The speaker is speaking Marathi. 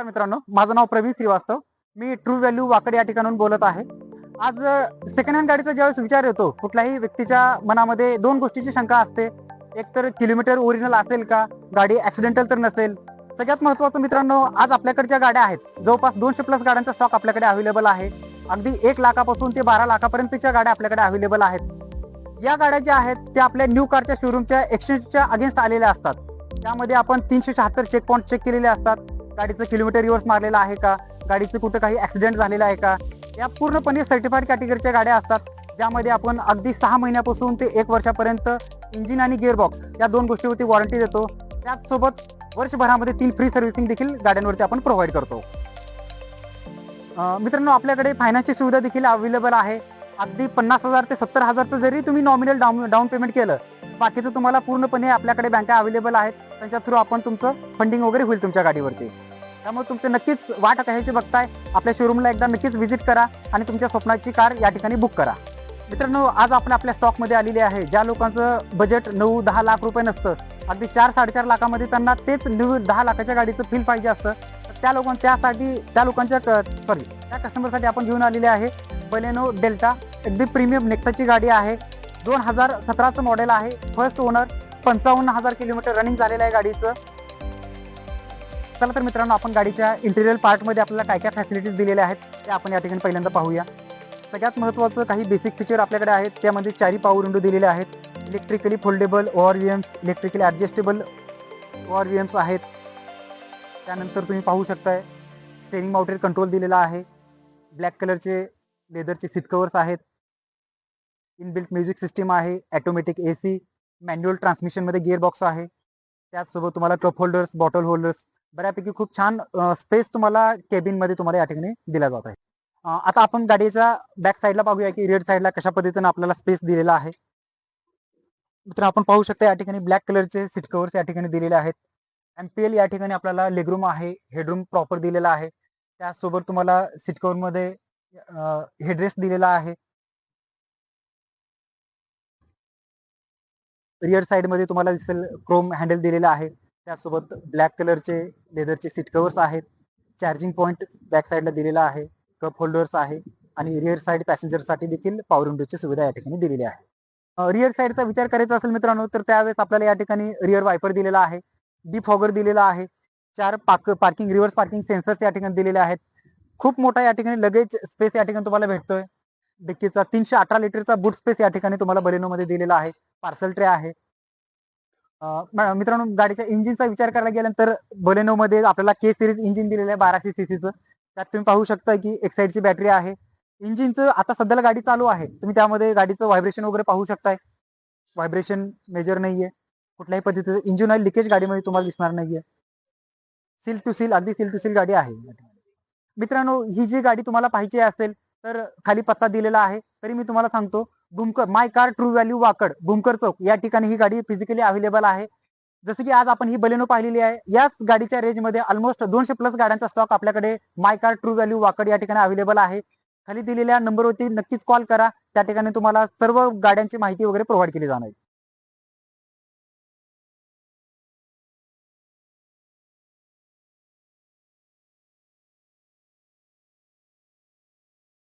नमस्कार मित्रांनो माझं नाव प्रवीण श्रीवास्तव. मी ट्रू व्हॅल्यू वाकड या ठिकाणून बोलत आहे. आज सेकंड हँड गाडीचा ज्यावेळेस विचार येतो कुठल्याही व्यक्तीच्या मनामध्ये दोन गोष्टीची शंका असते. एक तर किलोमीटर ओरिजिनल असेल का? गाडी ऍक्सिडेंटल तर नसेल. सगळ्यात महत्वाचं मित्रांनो आज आपल्याकडच्या गाड्या आहेत. जवळपास दोनशे प्लस गाड्यांचा स्टॉक आपल्याकडे अवेलेबल आहे. अगदी एक लाखापासून ते बारा लाखापर्यंतच्या गाड्या आपल्याकडे अवेलेबल आहेत. या गाड्या ज्या आहेत त्या आपल्या न्यू कारच्या शोरूमच्या एक्सचेंजच्या अगेन्स्ट आलेल्या असतात. त्यामध्ये आपण तीनशे शहात्तर चेक पॉईंट चेक केलेले असतात. गाडीचं किलोमीटर रिव्हर्स मारलेलं आहे का? गाडीचं कुठं काही ऍक्सिडेंट झालेला आहे का? या पूर्णपणे सर्टिफाईड कॅटेगरीच्या गाड्या असतात ज्यामध्ये आपण अगदी सहा महिन्यापासून ते एक वर्षापर्यंत इंजिन आणि गिअरबॉक्स या दोन गोष्टीवरती वॉरंटी देतो. त्याचसोबत वर्षभरामध्ये तीन फ्री सर्व्हिसिंग देखील गाड्यांवरती आपण प्रोव्हाइड करतो. मित्रांनो आपल्याकडे फायनान्सची सुविधा देखील अवेलेबल आहे. अगदी पन्नास हजार ते सत्तर हजारचं जरी तुम्ही नॉमिनल डाऊन डाऊन पेमेंट केलं बाकीचं तुम्हाला पूर्णपणे आपल्याकडे बँका अवेलेबल आहेत. त्यांच्या थ्रू आपण तुमचं फंडिंग वगैरे होईल तुमच्या गाडीवरती. त्यामुळे तुमचे नक्कीच वाट कशाची बघताय. आपल्या शोरूमला एकदा नक्कीच व्हिजिट करा आणि तुमच्या स्वप्नाची कार या ठिकाणी बुक करा. मित्रांनो आज आपण आपल्या स्टॉकमध्ये आलेले आहे. ज्या लोकांचं बजेट नऊ दहा लाख रुपये नसतं अगदी चार साडेचार लाखामध्ये त्यांना तेच नऊ दहा लाखाच्या गाडीचं फील पाहिजे असतं. तर त्या लोकां त्यासाठी त्या लोकांच्या सॉरी त्या कस्टमरसाठी आपण घेऊन आलेले आहे बलेनो डेल्टा. अगदी प्रीमियम नेक्साची गाडी आहे. दोन हजार सतराचं मॉडेल आहे. फर्स्ट ओनर पंचावन्न हजार किलोमीटर रनिंग झालेलं आहे गाडीचं. चला तर मित्रांनो आपण गाडीच्या इंटेरियर पार्टमध्ये आपल्याला काय काय फॅसिलिटीज दिलेल्या आहेत ते आपण या ठिकाणी पहिल्यांदा पाहूया. सगळ्यात महत्त्वाचं काही बेसिक फीचर आपल्याकडे आहेत त्यामध्ये चारी पावर विंडो दिलेले आहेत. Electrically foldable O R V Ms electrically adjustable O R V Ms आहेत. त्यानंतर तुम्ही पाहू शकताय स्टेरिंग माउंटेड कंट्रोल दिलेला आहे. ब्लॅक कलरचे लेदरचे सीट कवर्स आहेत. इनबिल्ट म्युझिक सिस्टीम आहे ॲटोमॅटिक ए सी मॅन्युअल ट्रान्समिशनमध्ये गिअर बॉक्स आहे. त्याचसोबत तुम्हाला कप होल्डर्स बॉटल होल्डर्स बऱ्यापैकी खूप छान स्पेस तुम्हाला केबिनमध्ये तुम्हाला या ठिकाणी दिला जात आहे. आता आपण गाडीच्या बॅक साईडला पाहूया की रेड साईडला कशा पद्धतीने आपल्याला स्पेस दिलेला आहे. मित्र आपण पाहू शकता या ठिकाणी ब्लॅक कलरचे सीट कवर्स या ठिकाणी दिलेले आहेत. एमपीएल या ठिकाणी आपल्याला लेगरूम आहे हेडरूम प्रॉपर दिलेला आहे. त्याचसोबत तुम्हाला सीट कव्हरमध्ये हेडरेस्ट दिलेला आहे. रिअर साईडमध्ये तुम्हाला दिसेल क्रोम हँडल दिलेला आहे. त्यासोबत ब्लॅक कलरचे लेदरचे सीट कवर्स आहेत. चार्जिंग पॉईंट बॅक साईडला दिलेला आहे. कप होल्डर्स आहे. आणि रिअर साईड पॅसेंजरसाठी देखील पॉवर विंडोची सुविधा या ठिकाणी दिलेली आहे. रिअर साईडचा विचार करायचा असेल मित्रांनो तर त्यावेळेस आपल्याला या ठिकाणी रिअर वायपर दिलेला आहे. डीप हॉगर दिलेला आहे. चार park parking reverse parking sensors या ठिकाणी दिलेले आहेत. खूप मोठा या ठिकाणी लगेज स्पेस या ठिकाणी तुम्हाला भेटतोय. डिक्कीचा तीनशे अठरा लिटरचा बूट स्पेस या ठिकाणी तुम्हाला बलेनोमध्ये दिलेला आहे. पार्सल ट्रे आहे. मित्रांनो गाडीच्या इंजिनचा विचार करायला गेल्यानंतर बलेनोमध्ये आपल्याला के सिरीज इंजिन दिलेलं आहे बाराशे सीसीचं त्यात तुम्ही पाहू शकता की एक साईडची बॅटरी आहे. इंजिनचं आता सध्याला गाडी चालू आहे. तुम्ही त्यामध्ये गाडीचं व्हायब्रेशन वगैरे पाहू शकताय. व्हायब्रेशन मेजर नाहीये. कुठल्याही पद्धतीचं इंजिन ऑइल लिकेज गाडीमध्ये तुम्हाला दिसणार नाहीये. सील टू सील अगदी सील टू सील गाडी आहे. मित्रांनो ही जी गाडी तुम्हाला पाहिजे असेल तर खाली पत्ता दिलेला आहे. तरी मी तुम्हाला सांगतो Bhumkar my car true value Wakad Bhumkar Chowk या ठिकाणी ही गाडी फिजिकली अवेलेबल आहे जसं की आज आपण ही बलेनो पाहिलेली आहे याच गाडीच्या रेंजमध्ये ऑलमोस्ट दोनशे प्लस गाड्यांचा स्टॉक आपल्याकडे my car true value Wakad या ठिकाणी अवेलेबल आहे खाली दिलेल्या नंबरवरती नक्कीच कॉल करा त्या ठिकाणी तुम्हाला सर्व गाड्यांची माहिती वगैरे प्रोव्हाइड केली जाणार आहे.